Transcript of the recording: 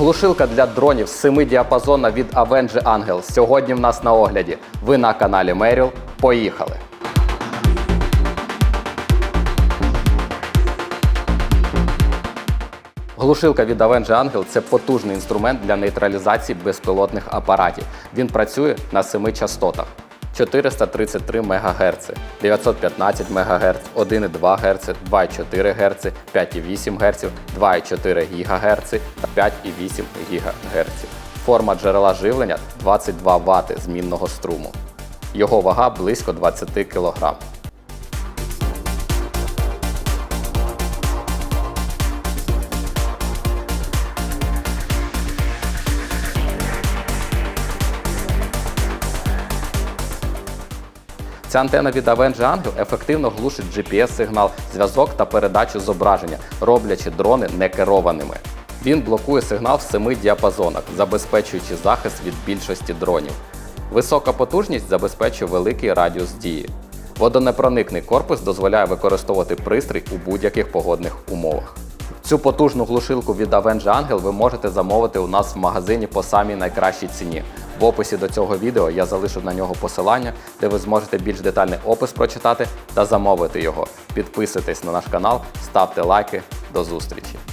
Глушилка для дронів 7 діапазона від Avenge Angel сьогодні в нас на огляді. Ви на каналі Merrill. Поїхали! Глушилка від Avenge Angel це потужний інструмент для нейтралізації безпілотних апаратів. Він працює на 7 частотах. 433 МГц, 915 МГц, 1,2 Гц, 2,4 Гц, 5,8 Гц, 2,4 ГГц та 5,8 ГГц. Форма джерела живлення 22 Вт змінного струму. Його вага близько 20 кг. Ця антена від Avenge Angel ефективно глушить GPS-сигнал, зв'язок та передачу зображення, роблячи дрони некерованими. Він блокує сигнал в семи діапазонах, забезпечуючи захист від більшості дронів. Висока потужність забезпечує великий радіус дії. Водонепроникний корпус дозволяє використовувати пристрій у будь-яких погодних умовах. Цю потужну глушилку від Avenge Angel ви можете замовити у нас в магазині по самій найкращій ціні. В описі до цього відео я залишу на нього посилання, де ви зможете більш детальний опис прочитати та замовити його. Підписуйтесь на наш канал, ставте лайки. До зустрічі!